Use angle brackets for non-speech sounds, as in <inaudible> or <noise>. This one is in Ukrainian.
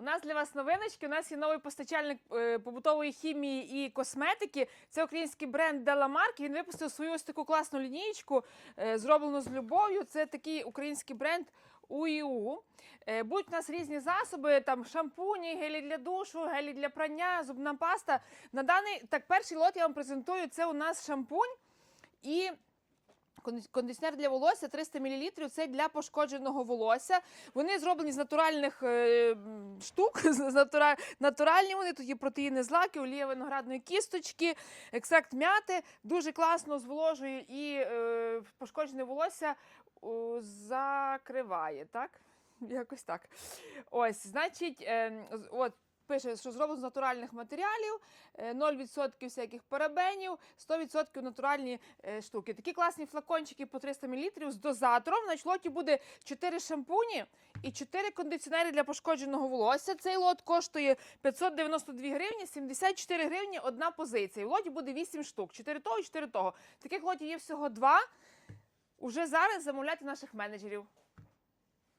У нас для вас новиночки. У нас є новий постачальник е, побутової хімії і косметики. Це український бренд Деламарк. Він випустив свою ось таку класну лінієчку, е, зроблену з любов'ю. Це такий український бренд УІУ. Е, Будуть у нас різні засоби, там шампуні, гелі для душу, гелі для прання, зубна паста. На даний так, перший лот я вам презентую. Це у нас шампунь і. Кондиціонер для волосся 300 мл це для пошкодженого волосся. Вони зроблені з натуральних е, штук. <laughs> з натура... Натуральні вони тут є протеїни злаки, олія виноградної кісточки, екстракт м'яти. Дуже класно зволожує і е, пошкоджене волосся о, закриває. Так? Якось так. Ось, значить, е, от. Пише, що зроблено з натуральних матеріалів, е, 0% всяких парабенів, 100% натуральні е, штуки. Такі класні флакончики по 300 мл з дозатором. На лоті буде 4 шампуні і 4 кондиціонери для пошкодженого волосся. Цей лот коштує 592 гривні, 74 гривні одна позиція. В лоті буде 8 штук, 4 того 4 того. Таких лотів є всього 2. Уже зараз замовляйте наших менеджерів.